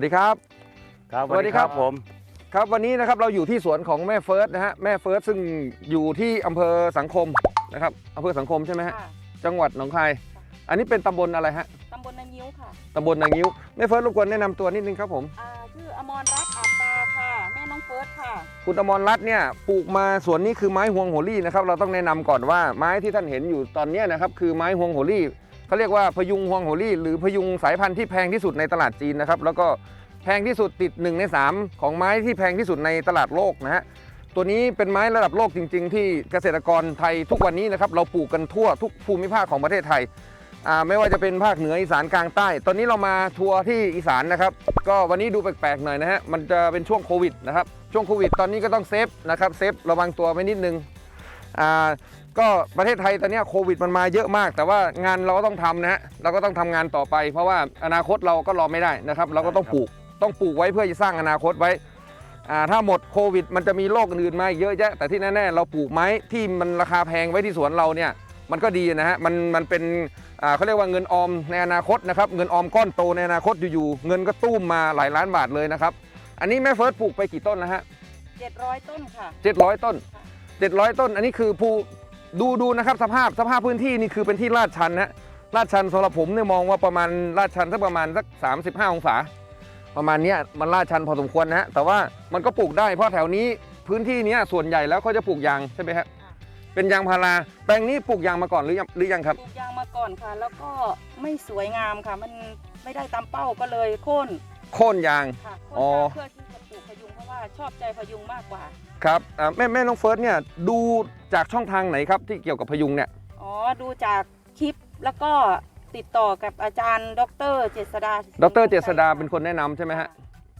สวัสดีครับ ครับสวัสดีครับผม ครับวันนี้นะครับเราอยู่ที่สวนของแม่เฟิร์สนะฮะแม่เฟิร์สซึ่งอยู่ที่อำเภอสังคมนะครับอำเภอสังคมใช่ไหมฮะค่ะจังหวัดหนองคาย อันนี้เป็นตำบลอะไรฮะตำบลนายิ้วค่ะตำบลนางงิ้วแม่เฟิร์สรบกวนแนะนำตัวนิดนึงครับผมอ่าชื่ออมรรัตน์อาบตาค่ะ แม่น้องเฟิร์สค่ะ คุณอมรรัตน์เนี่ยปลูกมาสวนนี้คือไม้ฮวงโหรี่นะครับเราต้องแนะนำก่อนว่าไม้ที่ท่านเห็นอยู่ตอนเนี้ยนะครับคือไม้ฮวงโหรี่ เขาเรียกว่าพยุงฮวงโหรี่หรือพยุงสายพันธุ์ที่แพงที่สุดในตลาดจีนนะครับแล้วก็แพงที่สุดติด 1 ใน 3 ของไม้ที่แพงที่สุดในตลาดโลกนะฮะตัวนี้เป็นไม้ระดับโลกจริง ๆ ที่เกษตรกรไทยทุกวันนี้นะครับเราปลูกกันทั่วทุกภูมิภาคของประเทศไทยไม่ว่าจะเป็นภาคเหนืออีสานกลางใต้ ตอนนี้เรามาทัวร์ที่อีสานนะครับก็วันนี้ดูแปลกๆหน่อยนะฮะมันจะเป็นช่วงโควิดนะครับช่วงโควิดตอนนี้ก็ต้องเซฟนะครับเซฟระวังตัวไว้นิดนึงอ่า ก็ประเทศไทยตอนเนี้ยโควิดมันมาเยอะมาก แต่ว่างานเราก็ต้องทำนะฮะเราก็ต้องทำงานต่อไป เพราะว่าอนาคตเราก็รอไม่ได้นะครับ เราก็ต้องปลูกต้องปลูกไว้เพื่อจะสร้างอนาคตไว้อ่าถ้าหมดโควิด มันจะมีโรคอื่นๆมาอีกเยอะแยะแต่ที่แน่ๆเราปลูกไม้ที่มันราคาแพงไว้ที่สวนเราเนี่ยมันก็ดีนะฮะมันมันเป็นอ่าเขาเรียกว่าเงินออมในอนาคตนะครับเงินออมก้อนโตในอนาคตอยู่ๆเงินก็ตุ้มมาหลายล้านบาทเลยนะครับอันนี้แม่เฟิร์สปลูกไปกี่ต้นนะฮะ700 ต้นค่ะ 700 ต้น 700 ต้น อันนี้คือภู ดูดูนะครับสภาพสภาพพื้นที่นี่คือเป็นที่ลาดชันนะลาดชันสำหรับผมเนี่ยมองว่าประมาณลาดชันสักประมาณสัก 35 องศา ประมาณเนี้ยมันลาดชันพอสมควรนะฮะแต่ว่ามันก็ปลูกได้เพราะแถวนี้พื้นที่เนี้ยส่วนใหญ่แล้วเขาจะปลูกยางใช่ไหมฮะเป็นยางพาราแปลงนี้ปลูกยางมาก่อนหรือยังหรือยังครับ ปลูกยางมาก่อนค่ะ แล้วก็ไม่สวยงามค่ะ มันไม่ได้ตามเป้าก็เลยโค่นโค่นยางค่ะโค่นอ๋อยางเพื่อที่จะปลูกพยุงเพราะว่าชอบใจพยุงมากกว่า ครับอ่าแม่แม่น้องเฟิร์สเนี่ยดูจากช่องทางไหนครับที่เกี่ยวกับพยุงเนี่ยอ๋อดูจากคลิปแล้วก็ติดต่อกับอาจารย์ ดรเจษดาดรเจษดาเป็นคนแนะนำใช่ไหมฮะ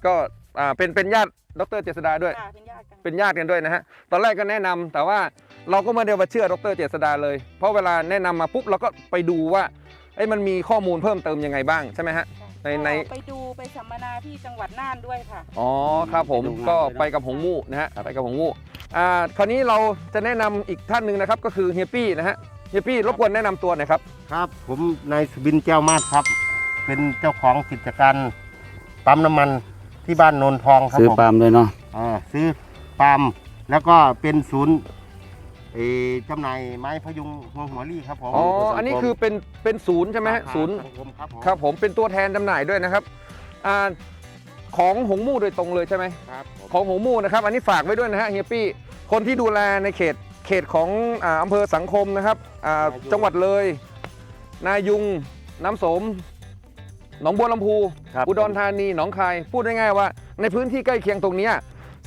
ก็อ่าเป็นเป็นญาติดรเจษดาด้วย ค่ะเป็นญาติกันเป็นญาติกันด้วยนะฮะ ตอนแรกก็แนะนำแต่ว่าเราก็ไม่ได้มาเชื่อดรเจษดาเลย เพราะเวลาแนะนำมาปุ๊บเราก็ไปดูว่าเอ้ยมันมีข้อมูลเพิ่มเติมยังไงบ้างใช่ไหมฮะ ในในก็ไปดูไปสัมมนาที่จังหวัดน่านด้วยค่ะ อ๋อครับผมไปดูงานก็ด้วยเนอะไปกับหงมู่นะฮะไปกับหงมู่อ่าคราวนี้เราจะแนะนำอีกท่านหนึ่งนะครับก็คือเฮียปี้นะฮะเฮียปี้รบกวนแนะนำตัวหน่อยครับครับ ผมนายสุบินแก้วมาศครับ เป็นเจ้าของกิจการปั๊มน้ำมันที่บ้านโนนทองครับซื้อผมปาล์มด้วยเนาะอ่าซื้อปาล์มแล้วก็เป็นศูนย์ เอ่อจำหน่ายไม้พยุงหัวหัวรี่ครับผมอ๋อ อันนี้คือเป็นเป็นศูนย์ใช่ไหมฮะสาขาศูนย์สังคมครับผมครับผมเป็นตัวแทนจำหน่ายด้วยนะครับอาของหงมู่โดยตรงเลยใช่ไหม ครับผมของหงมู่นะครับ อันนี้ฝากไว้ด้วยนะฮะเฮียปี้ คนที่ดูแลในเขตเขตของอาอำเภอสังคมนะครับอ่าจังหวัดเลย นายุง น้ำสม หนองบัวลำพู ครับอุดรธานี หนองคาย พูดง่ายๆว่า ในพื้นที่ใกล้เคียงตรงเนี้ย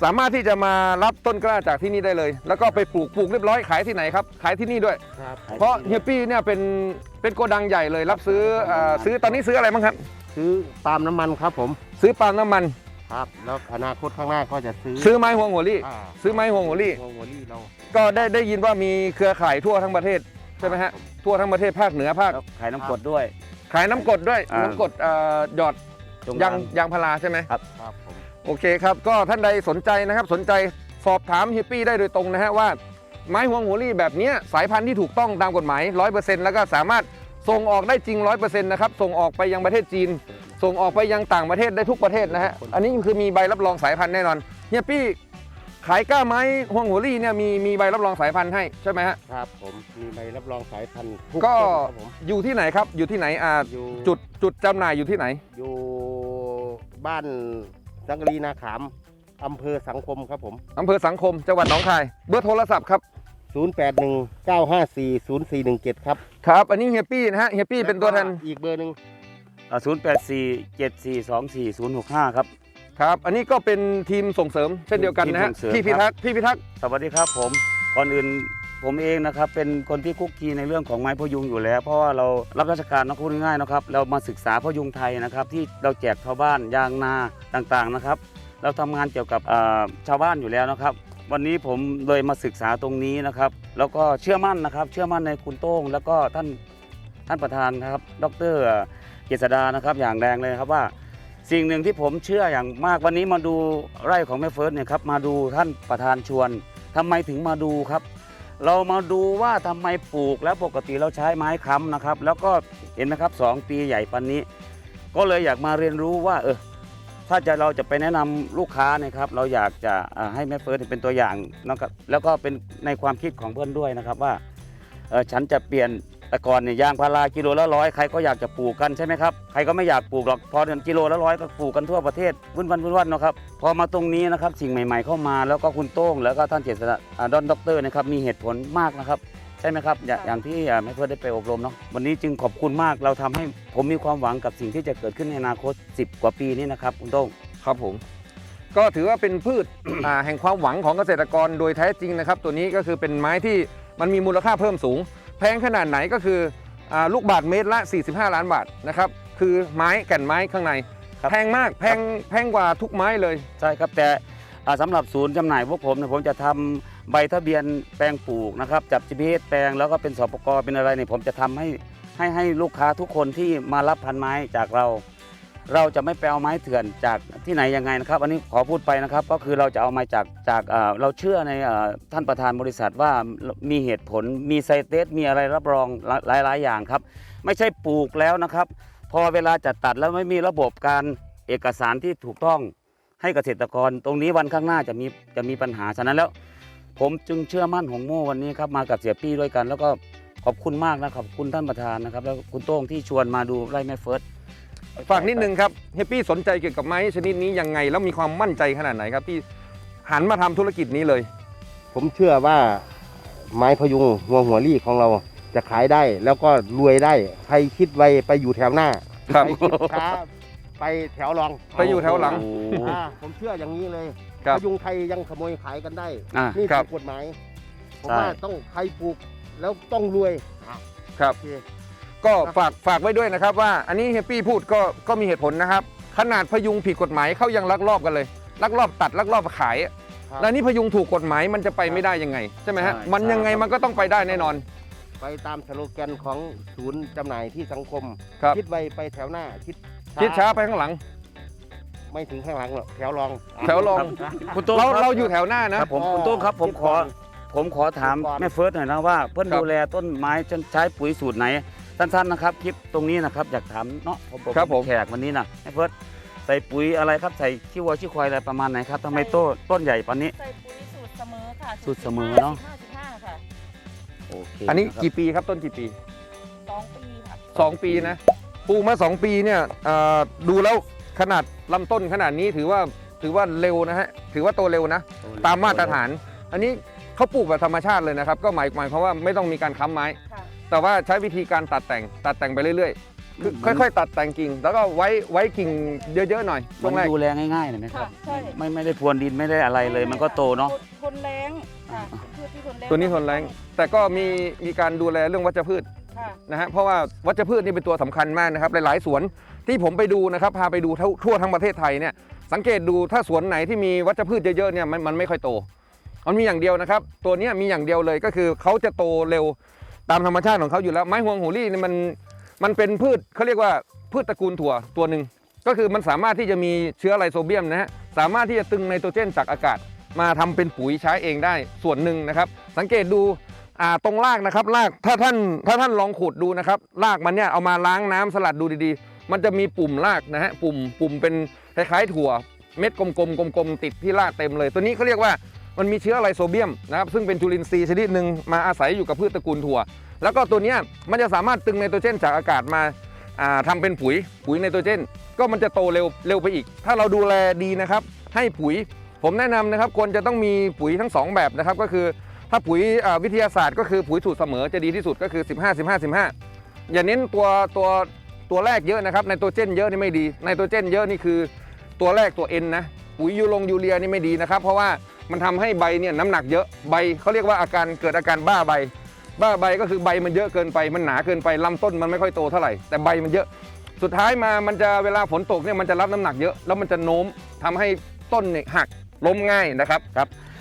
สามารถที่จะมารับต้นกล้าจากที่นี่ได้เลย แล้วก็ไปปลูกปลูกเรียบร้อยขายที่ไหนครับ ขายที่นี่ด้วย ครับเพราะเฮียปี้เนี่ยเป็นเป็นโกดังใหญ่เลย รับซื้ออาซื้อตอนนี้ซื้ออะไรบ้างครับ ซื้อปาล์มน้ำมันครับผม ซื้อปาล์มน้ำมัน ครับ แล้วอนาคตข้างหน้าก็จะซื้อซื้อไม้ห่วงหัวลี่าซื้อไม้ห่วงหัวลี่ หัวหัวรี่เราก็ได้ได้ยินว่ามีเครือข่ายทั่วทั้งประเทศใช่ไหมฮะครับผทั่วทั้งประเทศภาคเหนือภาคแล้วขายน้ำกรดด้วย ขายน้ำกรดด้วยอ่า น้ำกรดเอ่อหยอดตรงยางกลยางพาราใช่ไหมครับผม โอเคครับก็ท่านใดสนใจนะครับสนใจสอบถามฮิปปี้ได้โดยตรงนะฮะว่าไม้ห่วงหัวลี่แบบเนี้ยสายพันธุ์ที่ถูกต้องตามกฎหมาย 100%แล้วก็สามารถส่งออกได้จริง 100%นะครับส่งออกไปยังประเทศจีน ส่งออกไปยังต่างประเทศได้ทุกประเทศนะฮะอันนี้คือมีใบรับรองสายพันธุ์แน่นอนเฮียปี้ขายกล้าไม้ห่วงหัวลี่เนี่ยมีมีใบรับรองสายพันธุ์ให้ใช่ไหมฮะครับผมมีใบรับรองสายพันธุ์ทุกก็ต้นครับผมอยู่ที่ไหนครับอยู่ที่ไหนอ่าอยู่จุดจุดจำหน่ายอยู่ที่ไหน อยู่บ้าน สังกะรีนาขามอำเภอสังคมครับผม อำเภอสังคม จังหวัดหนองคาย เบอร์โทรศัพท์ครับ 0819540417 ครับครับ อันนี้เฮียปี้นะฮะเฮียปี้เป็นตัวแทนอีกเบอร์หนึ่งศูนย์แปดสี่เจ็ดสี่สองสี่ศูนย์หกห้าครับ ครับ อันนี้ก็เป็นทีมส่งเสริมเช่นเดียวกันนะฮะทีมส่งเสริม พี่พิทักษ์พี่พิทักษ์ สวัสดีครับผม ก่อนอื่น ผมเองนะครับเป็นคนที่คุกคีในเรื่องของไม้พยุงอยู่แล้ว เพราะว่าเรารับราชการนะพูดง่ายๆนะครับเรามาศึกษาพยุงไทยนะครับ ที่เราแจกชาวบ้านยางนาต่างๆนะครับ เราทำงานเกี่ยวกับชาวบ้านอยู่แล้วนะครับ วันนี้ผมเลยมาศึกษาตรงนี้นะครับ แล้วก็เชื่อมั่นนะครับ เชื่อมั่นในคุณโต้ง แล้วก็ท่านท่านประธานครับ ดรเจษดานะครับอย่างแรงเลยครับว่าสิ่งหนึ่งที่ผมเชื่ออย่างมากวันนี้มาดูไร่ของแม่เฟิร์สเนี่ยครับมาดูท่านประธานชวนทำไมถึงมาดูครับ เรามาดูว่าทำไมปลูกแล้วปกติเราใช้ไม้ค้ำนะครับ แล้วก็เห็นไหมครับสองปีใหญ่ปันนี้ ก็เลยอยากมาเรียนรู้ว่าเออถ้าจะเราจะไปแนะนำลูกค้าเนะครับ เราอยากจะให้แม่เฟิร์สเป็นตัวอย่างนะครับแล้วก็เป็นในความคิดของเพื่อนด้วยนะครับว่าเออฉันจะเปลี่ยน แต่ก่อนเนี่ยยางพารากิโลละร้อยใครก็อยากจะปลูกกันใช่ไหมครับใครก็ไม่อยากปลูกหรอกพอเดือนกิโลละร้อยก็ปลูกกันทั่วประเทศวุ่นวันวุ่นวันเนาะครับพอมาตรงนี้นะครับสิ่งใหม่ ๆเข้ามาแล้วก็คุณโต้งแล้วก็ท่านเจษฎาอ่าดอนด็อกเตอร์นะครับมีเหตุผลมากนะครับใช่ไหมครับ อย่าอย่างที่อ่าแม่เฟิร์สได้ไปอบรมเนาะวันนี้จึงขอบคุณมากเราทำให้ผมมีความหวังกับสิ่งที่จะเกิดขึ้นในอนาคต 10 กว่าปีนี้นะครับคุณโต้งครับผม ก็ถือว่าเป็นพืชอ่าแห่งความหวังของเกษตรกรโดยแท้จริงนะครับ ตัวนี้ก็คือเป็นไม้ที่มันมีมูลค่าเพิ่มสูงแพงขนาดไหนก็คืออาลูกบาทเมตรละ 45 ล้านบาทนะครับคือไม้แก่นไม้ข้างใน ครับ แพงมากแพงแพงกว่าทุกไม้เลย ใช่ครับแต่อ่าสำหรับศูนย์จำหน่ายพวกผมเนี่ยผมจะทำใบทะเบียนแปลงปลูกนะครับจับ GPS แปลงแล้วก็เป็นสปกเป็นอะไรเนี่ยผมจะทำให้ให้ให้ลูกค้าทุกคนที่มารับพันไม้จากเรา เราจะไม่ไปเอาไม้เถื่อนจากที่ไหนยังไงนะครับ อันนี้ขอพูดไปนะครับ ก็คือเราจะเอามาจากจากเราเชื่อในอท่านประธานบริษัทว่ามีเหตุผลมีไซเตสมีอะไรรับรองหลายหลาย ๆ อย่างครับ ไม่ใช่ปลูกแล้วนะครับ พอเวลาจะตัดแล้วไม่มีระบบการเอกสารที่ถูกต้องให้เกษตรกร ตรงนี้วันข้างหน้าจะมีจะมีปัญหาฉะนั้นแล้ว ผมจึงเชื่อมั่นของโม่วันนี้ครับมากับเสียปี้ด้วยกัน แล้วก็ขอบคุณมากนะขอบคุณท่านประธานนะครับ แล้วคุณโต้งที่ชวนมาดูไร่แม่เฟิร์ส ฝากนิดนึงครับเฮปปี้สนใจเกี่ยวกับไม้ชนิดนี้ยังไง แล้วมีความมั่นใจขนาดไหนครับที่หันมาทำธุรกิจนี้เลย ผมเชื่อว่าไม้พยุงหัวหัวรี่ของเราจะขายได้ แล้วก็รวยได้ ใครคิดไวไปอยู่แถวหน้าครับใครคิดช้าไปแถวรองไปอยู่แถวหลังโอ้โหอ่าผมเชื่ออย่างนี้เลยครับพยุงไทยยังขโมยขายกันได้อะนี่ครัคืบอกฎหมายผมใช่ว่าต้องใครปลูกแล้วต้องรวยอะครับโอเค ก็ฝากฝากไว้ด้วยนะครับว่าอันนี้เฮปปี้พูดก็ก็มีเหตุผลนะครับ ขนาดพยุงผิดกฎหมายเขายังลักลอบกันเลยลักลอบตัดลักลอบขายอะครับแล้วนี่พยุงถูกกฎหมายมันจะไปไม่ได้ยังไงใช่ไหมฮะใช่มันยังไงใช่ครับ มันก็ต้องไปได้แน่นอนไปตามสโลแกนของศูนย์จำหน่ายที่สังคม ครับคิดไวไปแถวหน้า คิดคิดช้าไปข้างหลัง ไม่ถึงข้างหลังหรอกแถวรอง แถวรอง คุณโต้งเราคบเราอยู่แถวหน้านะ ครับผมคุณโต้งครับผมขอผมขอถามคิดก่อนแม่เฟิร์สหน่อยนะว่า เพื่อนครับ ดูแลต้นไม้จนใช้ปุ๋ยสูตรไหน สั้นๆนะครับคลิปตรงนี้นะครับอยากถามเนาะผมครับผม แขกวันนี้นะแม่เฟิร์สใส่ปุ๋ยอะไรครับใส่ขี้วัวขี้ควายอะไรประมาณไหนครับทำไมโต้ต้นใหญ่ปานนี้ ใส่ปุ๋ยสูตรเสมอค่ะสูตรเสมอเนอะสิบห้าสิบห้าค่ะโอเคอันนี้ะครับ กี่ปีครับต้นกี่ปี สองปีค่ะสองปีนะปลูกมาสองปีเนี่ยเอ่อดูแล้วขนาดลำต้นขนาดนี้ถือว่าถือว่าเร็วนะฮะถือว่าโตเร็วนะ ตามมาตรฐาน อันนี้เขาปลูกแบบธรรมชาติเลยนะครับ ก็หมายหมายความว่าไม่ต้องมีการค้ำไม้ ค่ะ แต่ว่าใช้วิธีการตัดแต่งตัดแต่งไปเรื่อยๆคือมันค่อยๆ ตัดแต่งกิ่ง แล้วก็ไว้ไว้กิ่งเยอะๆหน่อยช่มัวนงแรกดูแลง่ายๆเลยไหมครับค่ะใช่ไม่ไม่ได้พรวนดินไม่ได้อะไรเลย มันก็โตเนาะ ททนแรงค่ะพืชที่ทนแรงตัวนี้ทนแรงแต่ก็มีมีการดูแลเรื่องวัชพืช ค่ะ นะฮะเพราะว่าวัชพืชนี่เป็นตัวสำคัญมากนะครับ หลาย ๆ สวนที่ผมไปดูนะครับ พาไปดูทั่วทั่วทั้งประเทศไทยเนี่ยสังเกตดูถ้าสวนไหนที่มีวัชพืชเยอะ ๆ เนี่ยมันมันไม่ค่อยโต มันมีอย่างเดียวนะครับ ตัวเนี้ยมีอย่างเดียวเลยก็คือเขาจะโตเร็ว ตามธรรมชาติของเขาอยู่แล้วไม้ฮวงหูรี่นี่มันมันเป็นพืชเขาเรียกว่าพืชตระกูลถั่วตัวหนึ่งก็คือมันสามารถที่จะมีเชื้อไรโซเบียมนะฮะสามารถที่จะตึงไนโตรเจนจากอากาศ มาทำเป็นปุ๋ยใช้เองได้ส่วนหนึ่งนะครับ สังเกตดูตรงรากนะครับรากถ้าท่านถ้าท่านลองขุดดูนะครับรากมันเนี่ยเอามาล้างน้ำสลัดดูดีๆ มันจะมีปุ่มรากนะฮะปุ่มปุ่มเป็นคล้ายๆถั่วเม็ดกลมๆกลมๆติดที่รากเต็มเลย ตัวนี้เขาเรียกว่า มันมีเชื้อไรโซเบียมนะครับซึ่งเป็นจุลินทรีย์ชนิดหนึ่งมาอาศัยอยู่กับพืชตระกูลถั่ว แล้วก็ตัวนี้มันจะสามารถตึงไนโตรเจนจากอากาศมาาทำเป็นปุ๋ยปุ๋ยไนโตรเจน ก็มันจะโตเร็วเร็วไปอีก ถ้าเราดูแลดีนะครับ ให้ปุ๋ยผมแนะนำนะครับควรจะต้องมีปุ๋ยทั้งสองแบบนะครับก็คือถ้าปุ๋ยวิทยาศาสตร์ก็คือปุ๋ยสูตรเสมอจะดีที่สุดก็คือ 15 15 15 อย่าเน้นตัวตัวตัวแรกเยอะนะครับไนโตรเจนเยอะนี่ไม่ดีไนโตรเจนเยอะนี่คือตัวแรกตัว N นะปุ๋ยยูลงยูเรียนี่ไม่ดีนะครับเพราะว่า มันทำให้ใบเนี่ยน้ำหนักเยอะใบเขาเรียกว่าอาการเกิดอาการบ้าใบ บ้าใบก็คือใบมันเยอะเกินไป มันหนาเกินไปลำต้นมันไม่ค่อยโตเท่าไหร่แต่ใบมันเยอะ สุดท้ายมามันจะเวลาฝนตกเนี่ยมันจะรับน้ำหนักเยอะแล้วมันจะโน้มทำให้ต้นเนี่ยหักล้มง่ายนะครับ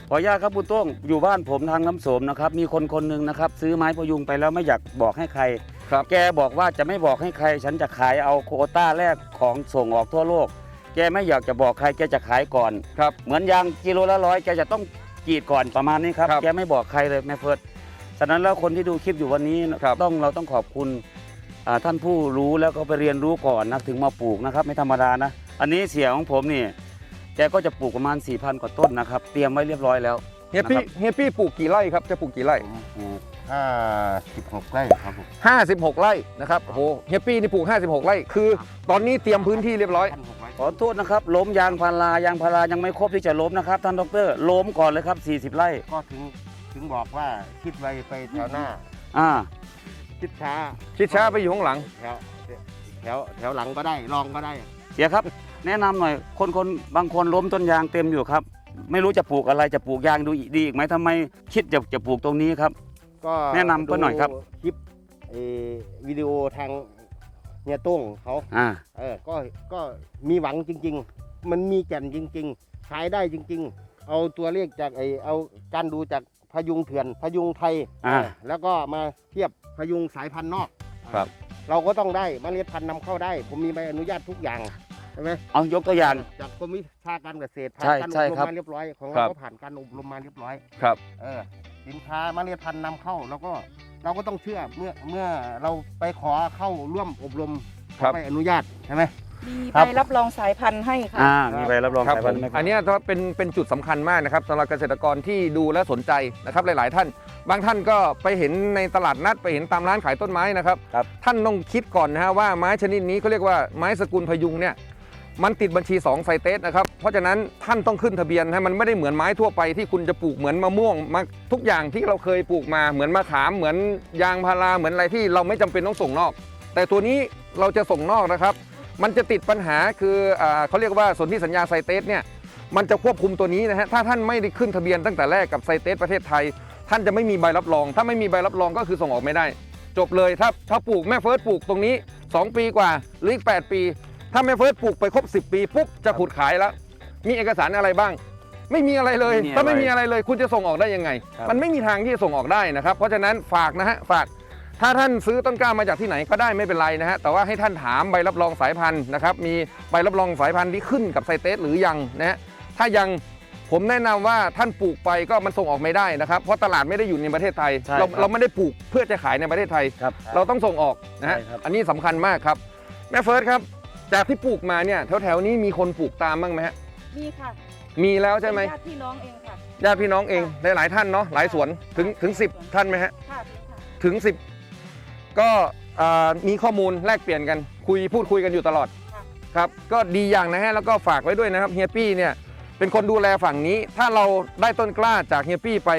ขออนุญาตครับคุณโต้งอยู่บ้านผมทางน้ำโสมนะครับมีคนคนหนึ่งนะครับซื้อไม้พยุงไปแล้วไม่อยากบอกให้ใครครับแกบอกว่าจะไม่บอกให้ใคร ฉันจะขายเอาโควต้าแรกของส่งออกทั่วโลก แกไม่อยากจะบอกใครแกจะขายก่อน ครับ เหมือนยางกิโลละร้อยแกจะต้องกรีดก่อนประมาณนี้ครับ ครับแกไม่บอกใครเลยแม่เฟิร์สฉะนั้นแล้วคนที่ดูคลิปอยู่วันนี้ครับ ต้องเราต้องขอบคุณอ่าท่านผู้รู้แล้วก็ไปเรียนรู้ก่อนนะถึงมาปลูกนะครับไม่ธรรมดานะ อันนี้เสียของผมนี่แกก็จะปลูกประมาณ4,000กว่าต้นนะครับ เตรียมไว้เรียบร้อยแล้ว เฮียปี้นะครับ เฮียปี้ปลูกกี่ไร่ครับจะปลูกกี่ไร่ผมปลูกห้าสิบหกไร่ครับผม56 ไร่นะครับโอ้โหเฮียปี้นี่ปลูก 56 ไร่คือ ตอนนี้เตรียมพื้นที่เรียบร้อย พันหกไร่ ขอโทษนะครับล้มยางพารายางพารายังไม่ครบที่จะล้มนะครับท่านดรล้มก่อนเลยครับ 40 ไร่ก็ถึงถึงบอกว่าคิดไวไปแถวหน้า อ่า คิดช้าชิดช้าไปอยู่ข้างหลัง แถวแถวแถวหลังก็ได้รองก็ได้เสียครับ แนะนำหน่อยคนคนบางคนล้มต้นยางเต็มอยู่ครับ ไม่รู้จะปลูกอะไรจะปลูกยางดูอีกดีอีกไหมทำไมคิดจะจะปลูกตรงนี้ครับ ก็แนะนำก็หน่อยครับ ดูคลิปเอ่อวิดีโอทาง เฮียตุ้งเขาอ่า เออก็ก็มีหวังจริง ๆ มันมีแก่นจริง ๆ ขายได้จริง ๆ เอาตัวเลขจากไอเอาการดูจากพยุงเถื่อนพยุงไทยอ่า เออแล้วก็มาเทียบพยุงสายพันธุ์นอก ครับ เราก็ต้องได้เมล็ดพันธุ์นำเข้าได้ ผมมีใบอนุญาตทุกอย่างใช่ไหมเอายกตัวอย่าง จากกรมวิชาการเกษตรผ่าใช่นการใช่อบรมครับมาเรียบร้อยของครัเราบ ก็ผ่านการอบรมมาเรียบร้อย ครับ เออสินค้าเมล็ดพันธุ์นำเข้า แล้วก็ เราก็ต้องเชื่อเมื่อเมื่อเราไปขอเข้าร่วมอบรมครับใบอนุญาตใช่ไหม มีครัใบบรับรองสายพันธุ์ให้ค่ะ อ่ามีใบรับรองครับสายผพันมธุ์ไหมครับ อันเนี้ยถือว่าเป็นเป็นจุดสำคัญมากนะครับสำหรับเกษตรกรที่ดูและสนใจนะครับหลาย ๆ ท่าน บางท่านก็ไปเห็นในตลาดนัดไปเห็นตามร้านขายต้นไม้นะครับ ครับ ท่านต้องคิดก่อนนะฮะว่าไม้ชนิดนี้เขาเรียกว่าไม้สกุลพยุงเนี่ย มันติดบัญชี2ไซเตสนะครับ เพราะฉะนั้นท่านต้องขึ้นทะเบียนนะมันไม่ได้เหมือนไม้ทั่วไปที่คุณจะปลูกเหมือนมะม่วงมาทุกอย่างที่เราเคยปลูกมาเหมือนมะขามเหมือนยางพาราเหมือนอะไรที่เราไม่จำเป็นต้องส่งนอก แต่ตัวนี้เราจะส่งนอกนะครับ มันจะติดปัญหาคืออเขาเรียกว่าสนธิสัญญาไซเตสเนี่ยมันจะควบคุมตัวนี้นะฮะถ้าท่านไม่ได้ขึ้นทะเบียนตั้งแต่แรกกับไซเตสประเทศไทย ท่านจะไม่มีใบรับรอง ถ้าไม่มีใบรับรองก็คือส่งออกไม่ได้ จบเลยถ้าถ้าปลูกแม่เฟิร์สปลูกตรงนี้ 2 ปีกว่าหรืออีก8ปี ถ้าแม่เฟิร์สปลูกไปครบ 10 ปีปุ๊บจะขุดขายแล้ว มีเอกสารอะไรบ้าง ไม่มีอะไรเลย ไม่มีอะไรถ้าไม่มีอะไรเลย คุณจะส่งออกได้ยังไง ครับ มันไม่มีทางที่จะส่งออกได้นะครับ เพราะฉะนั้นฝากนะฮะฝาก ถ้าท่านซื้อต้นกล้ามาจากที่ไหนก็ได้ไม่เป็นไรนะฮะแต่ว่าให้ท่านถามใบรับรองสายพันธุ์นะครับมีใบรับรองสายพันธุ์ที่ขึ้นกับไซเตสหรือยังนะฮะถ้ายังผมแนะนำว่าท่านปลูกไปก็มันส่งออกไม่ได้นะครับเพราะตลาดไม่ได้อยู่ในประเทศไทย ใช่เราครับ เราไม่ได้ปลูกเพื่อจะขายในประเทศไทย ครับ เราต้องส่งออกนะฮะใช่ครับ อันนี้สำคัญมากครับ แม่เฟิร์สครับ จากที่ปลูกมาเนี่ยแถวๆนี้มีคนปลูกตามบ้างไหมฮะมีค่ะมีแล้วใช่ไหมเป็นญาติพี่น้องเองค่ะญาติพี่น้องเองหลายๆท่านเนาะหลายสวนถึงถึง10ท่านไหมฮะค่ะถึงค่ะถึง10ก็อ่ามีข้อมูลแลกเปลี่ยนกันคุยพูดคุยกันอยู่ตลอดค่ะครับก็ดีอย่างนะฮะแล้วก็ฝากไว้ด้วยนะครับเฮียปี้เนี่ยเป็นคนดูแลฝั่งนี้ ถ้าเราได้ต้นกล้าจากเฮียปี้ไป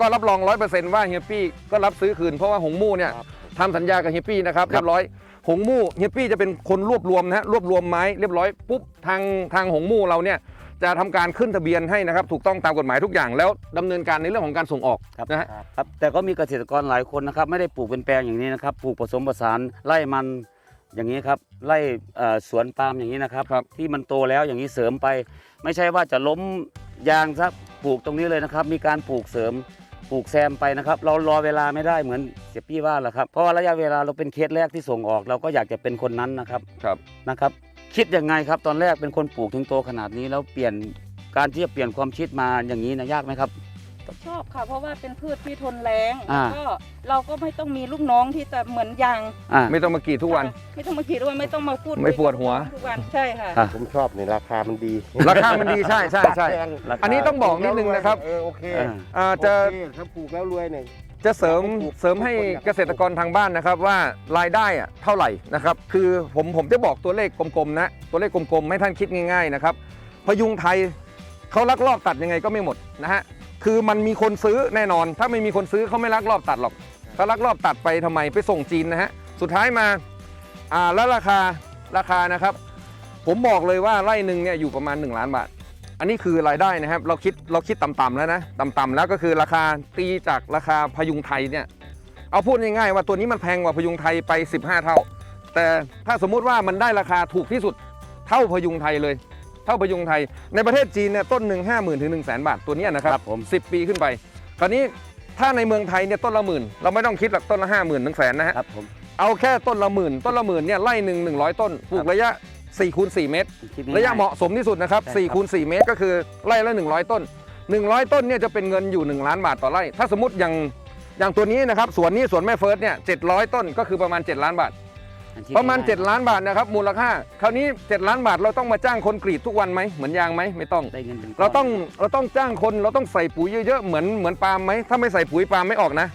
ก็รับรองร้อยเปอร์เซนต์ว่าเฮียปี้ก็รับซื้อคืนเพราะว่าหงมู่เนี่ยครับทำสัญญากับเฮียปี้นะครับครับเรียบร้อย หงมู่เฮียปี้จะเป็นคนรวบรวมนะฮะรวบรวมไม้เรียบร้อยปุ๊บทางทางหงมู่เราเนี่ยจะทำการขึ้นทะเบียนให้นะครับถูกต้องตามกฎหมายทุกอย่างแล้วดำเนินการในเรื่องของการส่งออกครับนะฮะครับแต่ก็มีเกษตรกรหลายคนนะครับไม่ได้ปลูกเป็นแปลงอย่างนี้นะครับปลูกผสมผสานไร่มันอย่างนี้ครับไร่เอ่อสวนปาล์มอย่างนี้นะครับครับที่มันโตแล้วอย่างนี้เสริมไป ไม่ใช่ว่าจะล้มยางซะปลูกตรงนี้เลยนะครับ มีการปลูกเสริม ปลูกแซมไปนะครับ เรารอเวลาไม่ได้เหมือนเสียปี้ว่าแหละครับเพราะว่าระยะเวลาเราเป็นเคสแรกที่ส่งออก เราก็อยากจะเป็นคนนั้นนะครับครับนะครับคิดยังไงครับ ตอนแรกเป็นคนปลูกถึงโตขนาดนี้แล้วเปลี่ยนการที่จะเปลี่ยนความคิดมาอย่างนี้นะยากไหมครับ ชอบค่ะ เพราะว่าเป็นพืชที่ทนแรงอ่า แล้วก็เราก็ไม่ต้องมีลูกน้องที่จะเหมือนยางอ่า ไม่ต้องมากรีดทุกวันค่ะไม่ต้องมาขีดด้วยไม่ต้องมาพูดไม่ปวดหัว ทุกวันใช่ค่ะ อะ ผมชอบในราคามันดีราคามันดีใช่ใช่ใช่ แพงราคา อันนี้ต้องบอกนิดนึงนะครับ เออโอเคอ่า อ่าจะโอเคถ้าปลูกแล้วรวยเนี่ย จะเสริมอยากให้ปลูกเสริมให้ทุกคนอยากให้เกษตรกรทางบ้านนะครับว่ารายได้อะเท่าไหร่นะครับ คือผมผมจะบอกตัวเลขกลมๆนะ ตัวเลขกลมๆให้ท่านคิดง่ายๆนะครับ พยุงไทยเขาลักลอบตัดยังไงก็ไม่หมดนะฮะ คือมันมีคนซื้อแน่นอน ถ้าไม่มีคนซื้อเขาไม่ลักลอบตัดหรอกเขาลักลอบตัดไปทำไมไปส่งจีนนะฮะสุดท้ายมาอ่าแล้วราคาราคานะครับ ผมบอกเลยว่าไร่หนึ่งเนี่ยอยู่ประมาณ 1 ล้านบาท อันนี้คือรายได้นะครับ เราคิดเราคิดต่ำๆแล้วนะต่ำๆแล้วก็คือราคาตีจากราคาพยุงไทยเนี่ยเอาพูดง่ายๆว่าตัวนี้มันแพงกว่าพยุงไทยไป 15 เท่า แต่ถ้าสมมุติว่ามันได้ราคาถูกที่สุดเท่าพยุงไทยเลย ท่าพยุงไทย ในประเทศจีนเนี่ยต้นหนึ่งห้าหมื่นถึงหนึ่งแสนบาทตัวเนี้ยนะครับครับผม สิบปีขึ้นไป คราวนี้ถ้าในเมืองไทยเนี่ยต้นละหมื่นเราไม่ต้องคิดหรอกต้นละห้าหมื่นถึงแสนนะฮะครับผมเอาแค่ต้นละหมื่นต้นละหมื่นเนี่ยไร่หนึ่งหนึ่งร้อยต้นปลูกระยะ4คูณ4เมตร คิดง่ายๆ ระยะเหมาะสมที่สุดนะครับใช่ครับ 4คูณ4เมตรก็คือไร่ละ 100 ต้น 100 ต้นเนี่ยจะเป็นเงินอยู่ 1 ล้านบาทต่อไร่ ถ้าสมมติอย่างอย่างตัวนี้นะครับสวนนี้สวนแม่เฟิร์สเนี่ย700 ต้นก็คือประมาณ 7 ล้านบาทอาชีพ ประมาณง่ยๆ7ล้านบาทนะครับมูลค่า คราวนี้ 7 ล้านบาทเราต้องมาจ้างคนกรีดทุกวันไหมเหมือนยางไหมไม่ต้อง ได้เงินเป็นก้นเราต้องเราต้องจ้างคนเราต้องใส่ปุ๋ยเยอะๆเหมือนเหมือนปาล์มไหมถ้าไม่ใส่ปุ๋ยปาล์มไม่ออกนะ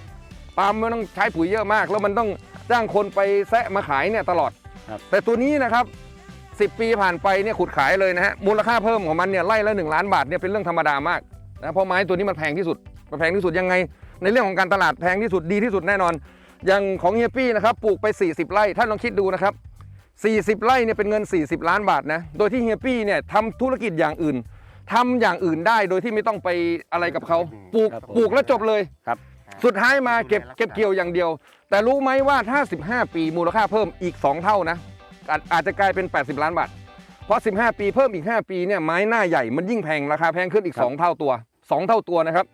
ปาล์มมันต้องใช้ปุ๋ยเยอะมาก แล้วมันต้องจ้างคนไปแซะมาขายเนี่ยตลอด ครับ แต่ตัวนี้นะครับ 10 ปีผ่านไปเนี่ยขุดขายเลยนะฮะมูลค่าเพิ่มของมันเนี่ยไล่ละ1ล้านบาทเนี่ยเป็นเรื่องธรรมดามากนะเพราะไม้ตัวนี้มันแพงที่สุดมันแพงที่สุดยังไง ในเรื่องของการตลาดแพงที่สุดดีที่สุดแน่นอน อย่างของเฮียปี้นะครับปลูกไป 40 ไร่ท่านลองคิดดูนะครับ 40 ไร่เนี่ยเป็นเงิน 40 ล้านบาทนะโดยที่เฮียปี้เนี่ยทำธุรกิจอย่างอื่นทำอย่างอื่นได้โดยที่ไม่ต้องไปอะไรกับเขาปลูกครับผมปลูกแล้วจบเลยครับ สุดท้ายมาเก็บเก็บเกี่ยวอย่างเดียว แต่รู้ไหมว่าถ้า 15 ปีมูลค่าเพิ่มอีก 2 เท่านะอาจอาจจะกลายเป็น 80 ล้านบาทเพราะ 15 ปีเพิ่มอีก 5 ปีเนี่ยไม้หน้าใหญ่มันยิ่งแพงราคาแพงขึ้นอีก 2 เท่าตัว 2 เท่าตัวนะครับ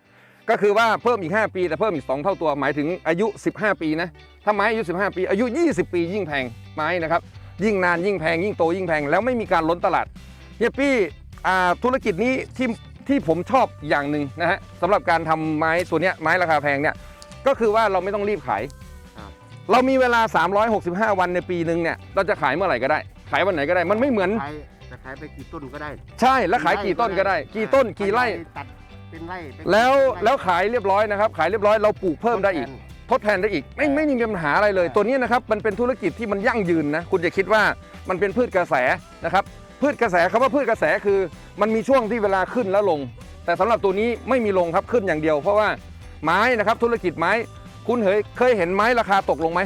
ก็คือว่าเพิ่มอีก 5 ปี แต่เพิ่มอีก 2 เท่าตัวหมายถึงอายุ 15 ปีนะถ้าไม้อายุ 15 ปี อายุ 20 ปียิ่งแพงไม้นะครับยิ่งนานยิ่งแพงยิ่งโตยิ่งแพงแล้วไม่มีการล้นตลาดเฮียปี้อ่าธุรกิจนี้ที่ที่ผมชอบอย่างหนึ่งนะฮะสำหรับการทำไม้ตัวเนี้ยไม้ราคาแพงเนี่ยก็คือว่าเราไม่ต้องรีบขายครับเรามีเวลา 365 วันในปีหนึ่งเนี่ยเราจะขายเมื่อไหร่ก็ได้ ขายวันไหนก็ได้มันไม่เหมือนขายจะขายไปกี่ต้นก็ได้ ใช่แล้วขายกี่ต้นก็ได้ กี่ต้นกี่ไร่ตัด เป็นไร่เป็นแล้วเป็นไร่แล้วขายเรียบร้อยนะครับ ขายเรียบร้อยเราปลูกเพิ่มได้อีกทดแทนได้อีกไม่ไม่มีปัญหาอะไรเลยตัวนี้นะครับมันเป็นธุรกิจที่มันยั่งยืนนะคุณจะคิดว่ามันเป็นพืชกระแสนะครับพืชกระแสคำว่าพืชกระแสคือ มันมีช่วงที่เวลาขึ้นแล้วลง แต่สำหรับตัวนี้ไม่มีลงครับขึ้นอย่างเดียว เพราะว่าไม้นะครับธุรกิจไม้ คุณเคยเคยเห็นไม้ราคาตกลงไหม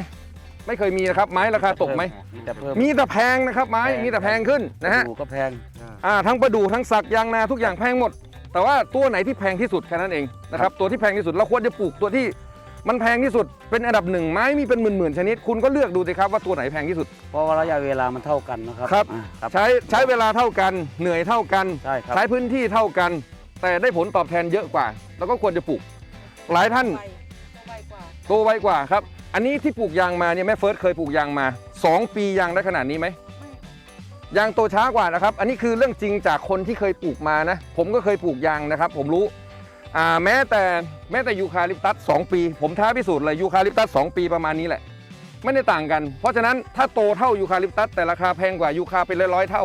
ไม่เคยมีนะครับไม้ราคาตกไหมมีแต่เพิ่มมีแต่แพงนะครับไม้แพงมีแต่แพงขึ้นนะฮะ ดูก็แพง อ่าทั้งประดู่ทั้งสักยางนาทุกอย่างแพงหมด แต่ว่าตัวไหนที่แพงที่สุดแค่นั้นเองนะครับตัวที่แพงที่สุดเราควรจะปลูกตัวที่มันแพงที่สุดเป็นอันดับหนึ่งไม้มีเป็นหมื่นๆชนิด คุณก็เลือกดูสิครับว่าตัวไหนแพงที่สุด เพราะว่าระยะเวลามันเท่ากันนะครับครับ อ่าครับ ใช้ใช้เวลาเท่ากันเหนื่อยเท่ากัน ใช่ครับ ใช้พื้นที่เท่ากัน แต่ได้ผลตอบแทนเยอะกว่า แล้วก็ควรจะปลูก หลายท่านไวไวกว่าโตไวกว่าครับ อันนี้ที่ปลูกยางมาเนี่ยแม่เฟิร์สเคยปลูกยางมา 2 ปียางได้ขนาดนี้ไหม ยางโตช้ากว่านะครับ อันนี้คือเรื่องจริงจากคนที่เคยปลูกมานะ ผมก็เคยปลูกยางนะครับ ผมรู้อ่าแม้แต่แม้แต่ยูคาลิปตัส 2 ปี ผมท้าพิสูจน์เลยยูคาลิปตัส 2 ปีประมาณนี้แหละ ไม่ได้ต่างกัน เพราะฉะนั้นถ้าโตเท่ายูคาลิปตัส แต่ราคาแพงกว่ายูคาเป็นร้อยๆเท่า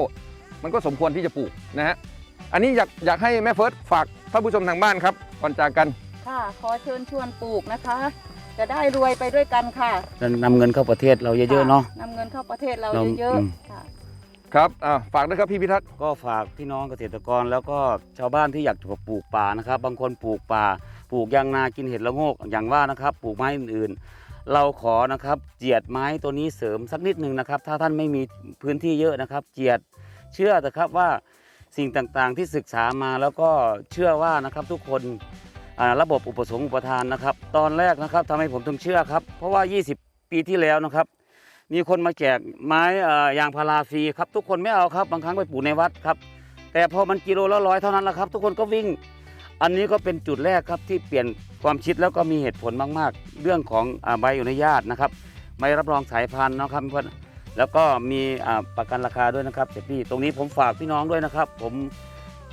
มันก็สมควรที่จะปลูกนะฮะอันนี้อยากอยากให้แม่เฟิร์สฝากท่านผู้ชมทางบ้านครับก่อนจากกันค่ะขอเชิญชวนปลูกนะคะ จะได้รวยไปด้วยกันค่ะจะนำเงินเข้าประเทศเราเยอะๆเนาะนำเงินเข้าประเทศเราเราเยอะอืมๆค่ะ ครับอ่าฝากด้วยครับพี่พิทักษ์ ก็ฝากพี่น้องเกษตรกรแล้วก็ชาวบ้านที่อยากจะปลูกป่านะครับ บางคนปลูกป่า ปลูกยางนากินเห็ดละโงกอย่างว่านะครับปลูกไม้อื่นๆ เราขอนะครับเจียดไม้ตัวนี้เสริมสักนิดหนึ่งนะครับ ถ้าท่านไม่มีพื้นที่เยอะนะครับ เจียดเชื่อเถอะครับว่าสิ่งต่างๆที่ศึกษามาแล้วก็เชื่อว่านะครับทุกคนอ่าระบบอุปสงค์อุปทานนะครับ ตอนแรกนะครับทำให้ผมต้องเชื่อครับ เพราะว่า 20 ปีที่แล้วนะครับ มีคนมาแจกไม้เอ่อยางพาราฟรีครับ ทุกคนไม่เอาครับบางครั้งไปปลูกในวัดครับ แต่พอมันกิโลละร้อยเท่านั้นแหละครับ ทุกคนก็วิ่ง อันนี้ก็เป็นจุดแรกครับที่เปลี่ยนความคิดแล้วก็มีเหตุผลมาก ๆ เรื่องของอใบอนุญาตนะครับใบรับรองสายพันธุ์นะครับเพื่อนแล้วก็มีประกันราคาด้วยนะครับเจ็พี่ตรงนี้ผมฝากพี่น้องด้วยนะครับ ผม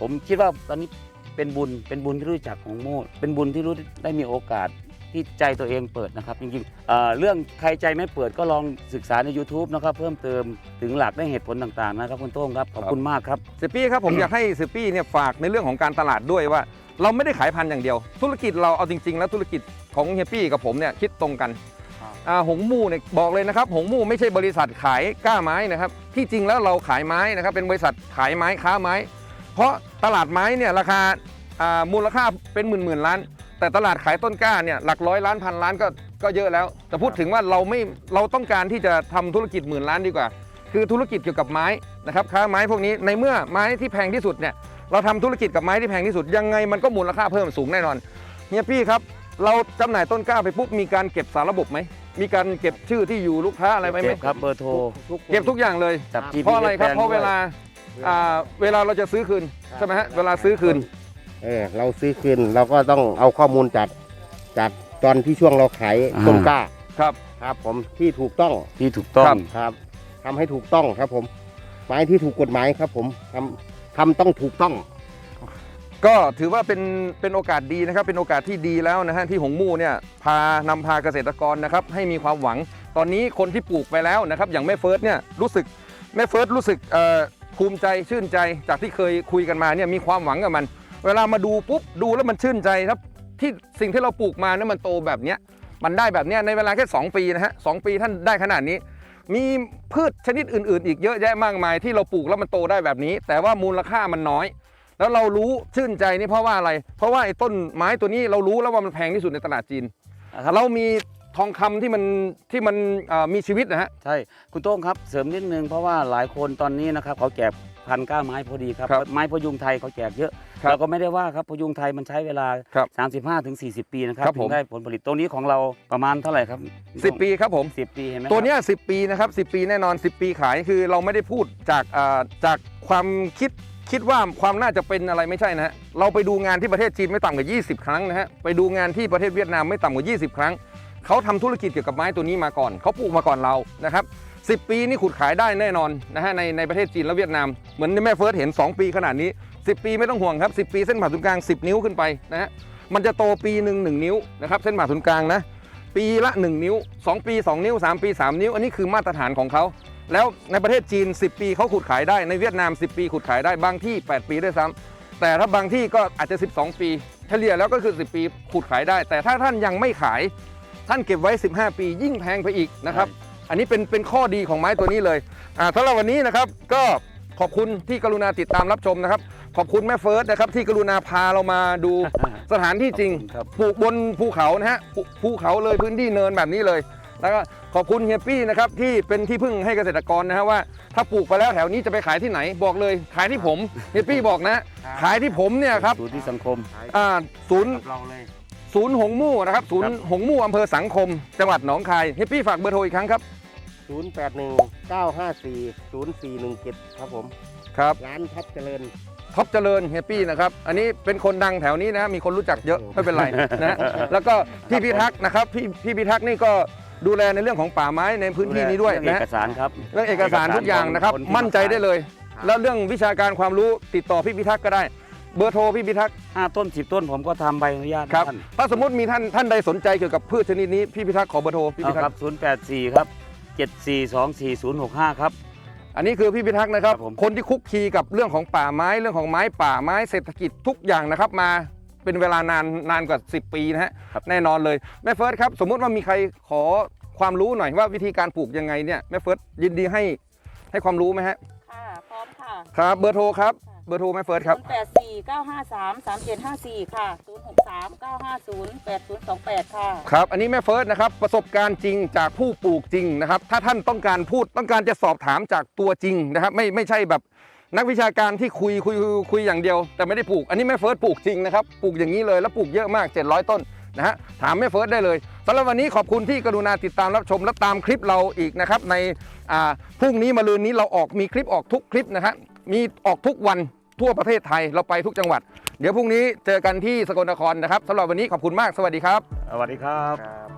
ผมคิดว่าตอนนี้เป็นบุญเป็นบุญที่รู้จักของโมดเป็นบุญที่รู้ได้มีโอกาส ที่ใจตัวเองเปิดนะครับจริงๆเอ่อเรื่องใครใจไม่เปิดก็ลองศึกษาใน YouTube นะครับเพิ่มเติมถึงหลักได้เหตุผลต่างๆนะครับคุณโต้งครับขอบคุณมากครับเซปี้ครับผม อยากให้เซปี้เนี่ยฝากในเรื่องของการตลาดด้วยว่า เราไม่ได้ขายพันธุ์อย่างเดียว ธุรกิจเราเอาจริง ๆ แล้วธุรกิจของเฮียปี้กับผมเนี่ยคิดตรงกันครับ อ่าหงมู่เนี่ยบอกเลยนะครับ หงมู่ไม่ใช่บริษัทขายก้าไม้นะครับ ที่จริงแล้วเราขายไม้นะครับเป็นบริษัทขายไม้ค้าไม้ เพราะตลาดไม้เนี่ยราคาอ่ามูลค่าเป็นหมื่นหมื่นล้าน แต่ตลาดขายต้นกล้าเนี่ยหลักร้อยล้านพันล้านก็ก็เยอะแล้ว แต่พูดถึงว่าเราไม่เราต้องการที่จะทำธุรกิจหมื่นล้านดีกว่า คือธุรกิจเกี่ยวกับไม้นะครับค้าไม้พวกนี้ในเมื่อไม้ที่แพงที่สุดเนี่ยเราทำธุรกิจกับไม้ที่แพงที่สุดยังไงมันก็มูลค่าเพิ่มสูงแน่นอนเฮียพี่ครับ เราจำหน่ายต้นกล้าไปปุ๊บมีการเก็บสารระบบไหมมีการเก็บชื่อที่อยู่ลูกค้าอะไรไหมเก็บครับเบอร์โทรเก็บทุกอย่างเลย จับ GPS เพราะอะไรครับแปลงเพราะเวด้วยลาอ่าเวลาเราจะซื้อคืนใช่ไหมฮะเวลาซื้อคืน เออเราซื้อคืนเราก็ต้องเอาข้อมูลจากจากตอนที่ช่วงเราขายอ่า ต้นกล้าครับ ครับ ผมที่ถูกต้องที่ถูกต้องครับครับทำให้ถูกต้องครับผมไม้ที่ถูกกฎหมายครับ ผมทำทำต้องถูกต้อง ก็ถือว่าเป็นเป็นโอกาสดีนะครับ เป็นโอกาสที่ดีแล้วนะฮะที่หงมู่เนี่ยพานำพาเกษตรกรนะครับให้มีความหวัง ตอนนี้คนที่ปลูกไปแล้วนะครับอย่างแม่เฟิร์สเนี่ยรู้สึกแม่เฟิร์สรู้สึกเอ่อภูมิใจชื่นใจจากที่เคยคุยกันมาเนี่ยมีความหวังกับมัน เวลามาดูปุ๊บดูแล้วมันชื่นใจครับที่สิ่งที่เราปลูกมาเนี่ยมันโตแบบเนี้ยมันได้แบบเนี้ยในเวลาแค่ 2 ปีนะฮะสองปีท่านได้ขนาดนี้ มีพืชชนิดอื่น ๆ อีกเยอะแยะมากมาย ที่เราปลูกแล้วมันโตได้แบบนี้ แต่ว่ามูลค่ามันน้อย แล้วเรารู้ชื่นใจนี่เพราะว่าอะไร เพราะว่าไอ้ต้นไม้ตัวนี้เรารู้แล้วว่ามันแพงที่สุดในตลาดจีนนะครับเรามีทองคำที่มันที่มันเอ่อมีชีวิตนะฮะใช่คุณโต้งครับเสริมนิดนึงเพราะว่าหลายคนตอนนี้นะครับเขาแจก พันก้าไม้พอดีครับ ครับไม้พยุงไทยเขาแจกเยอะครับเราก็ไม่ได้ว่าครับพยุงไทยมันใช้เวลา ครับ35ถึง40 ปีนะครับครับถึผม งได้ผลผลิตตรงนี้ของเราประมาณเท่าไหร่ครับ10ปีครับผม สิบปีเห็นไหมครับ ตัวเนี้ย10 ปีนะครับ10 ปีแน่นอน 10 ปีขายคือเราไม่ได้พูดจากอ่าจากความคิดคิดว่าความน่าจะเป็นอะไรไม่ใช่นะฮะเราไปดูงานที่ประเทศจีนไม่ต่ำกว่า 20 ครั้งนะฮะไปดูงานที่ประเทศเวียดนามไม่ต่ำกว่า 20 ครั้งเขาทำธุรกิจเกี่ยวกับไม้ตัวนี้มาก่อนเขาปลูกมาก่อนเรานะครับ 10 ปีนี่ขุดขายได้แน่นอนนะฮะในในประเทศจีนและเวียดนาม เหมือนที่แม่เฟิร์สเห็น 2 ปีขนาดนี้ 10 ปีไม่ต้องห่วงครับ 10 ปีเส้นผ่าศูนย์กลาง 10 นิ้วขึ้นไปนะฮะมันจะโตปีหนึ่งหนึ่งนิ้วนะครับเส้นผ่าศูนย์กลางนะปีละ 1 นิ้ว 2 ปี 2 นิ้ว 3 ปี 3 นิ้ว อันนี้คือมาตรฐานของเขา แล้วในประเทศจีน 10 ปีเขาขุดขายได้ในเวียดนาม 10 ปีขุดขายได้บางที่ 8 ปีด้วยซ้ำแต่ถ้าบางที่ก็อาจจะ 12 ปี เฉลี่ยแล้วก็คือ 10 ปีขุดขายได้ แต่ถ้าท่านยังไม่ขาย ท่านเก็บไว้ 15 ปียิ่งแพงไปอีกนะครับ อันนี้เป็นเป็นข้อดีของไม้ตัวนี้เลยอ่าสำหรับวันนี้นะครับก็ขอบคุณที่กรุณาติดตามรับชมนะครับ ขอบคุณแม่เฟิร์สนะครับที่กรุณาพาเรามาดูสถานที่จริงครับ ปลูกบนภูเขานะฮะภูภูเขาเลยพื้นที่เนินแบบนี้เลย แล้วก็ขอบคุณเฮียปี้นะครับที่เป็นที่พึ่งให้เกษตรกรนะฮะว่า ถ้าปลูกไปแล้วแถวนี้จะไปขายที่ไหนบอกเลย ขายที่ผมเฮียปี้บอกนะ ขายที่ผมเนี่ยครับศูนย์ที่สังคม อ่าศูนย์ กับเราเลย ศูนย์หงมู่นะครับศูนครัย์บหงมู่อำเภอสังคม จังหวัดหนองคายเฮียปี้ฝากเบอร์โทรอีกครั้งครับ 081 954 0417 ครับผม ครับ ร้านทับเจริญ ท็อปเจริญเฮียปี้นะครับ อันนี้เป็นคนดังแถวนี้นะ มีคนรู้จักเยอะไม่เป็นไรนะแล้วก็พี่พิทักษ์นะครับ พี่พี่พิทักษ์นี่ก็ดูแลในเรื่องของป่าไม้ในพื้นที่นี้ด้วยเรื่องนะเอกสารครับ เรื่องเอกสารทุกอย่างนะครับของที่มั่นใจได้เลย ครับ แล้วเรื่องวิชาการความรู้ติดต่อพี่พิทักษ์ก็ได้ เบอร์โทรพี่พิทักษ์ห้าต้นสิบต้นผมก็ทำใบอนุญาตครับท่านถ้าสมมติมีท่านท่านใดสนใจเกี่ยวกับพืชชนิดนี้พี่พิทักษ์ขอเบอร์โทรพี่เอาพิทักครัษ์บศูนย์แปดสี่ครับ เจ็ดสี่สองสี่ศูนย์หกห้าครับ อันนี้คือพี่พิทักษ์นะครับ ครับผม คนที่คุกคีกับเรื่องของป่าไม้เรื่องของไม้ป่าไม้เศรษฐกิจทุกอย่างนะครับมาเป็นเวลานานนานกว่า 10 ปีนะฮะแน่นอนเลยแม่เฟิร์สครับ สมมุติว่ามีใครขอความรู้หน่อยว่าวิธีการปลูกยังไงเนี่ยแม่เฟิร์สยินดีให้ให้ความรู้ไหมฮะค่ะ พร้อมค่ะ ครับเบอร์โทรครับ เบอร์โทรแม่เฟิร์สครับ 0 8 4 9 5 3 3 7 5 4 ค่ะ 0 6 3 9 5 0 8 0 2 8 ค่ะ ครับ อันนี้แม่เฟิร์สนะครับประสบการณ์จริงจากผู้ปลูกจริงนะครับ ถ้าท่านต้องการพูดต้องการจะสอบถามจากตัวจริงนะครับ ไม่ไม่ใช่แบบนักวิชาการที่คุยคุยคุยคุยอย่างเดียว แต่ไม่ได้ปลูก อันนี้แม่เฟิร์สปลูกจริงนะครับปลูกอย่างนี้เลยแล้วปลูกเยอะมาก 700 ต้นนะฮะถามแม่เฟิร์สได้เลยสำหรับวันนี้ขอบคุณที่กรุณาติดตามรับชมและตามคลิปเราอีกนะครับในอ่าพรุ่งนี้มาลืนนี้เราออกมีคลิปออกทุกคลิปนะฮะมีออกทุกวัน ทั่วประเทศไทยเราไปทุกจังหวัด เดี๋ยวพรุ่งนี้เจอกันที่สกลนครนะครับสำหรับวันนี้ขอบคุณมากสวัสดีครับ สวัสดีครับครับ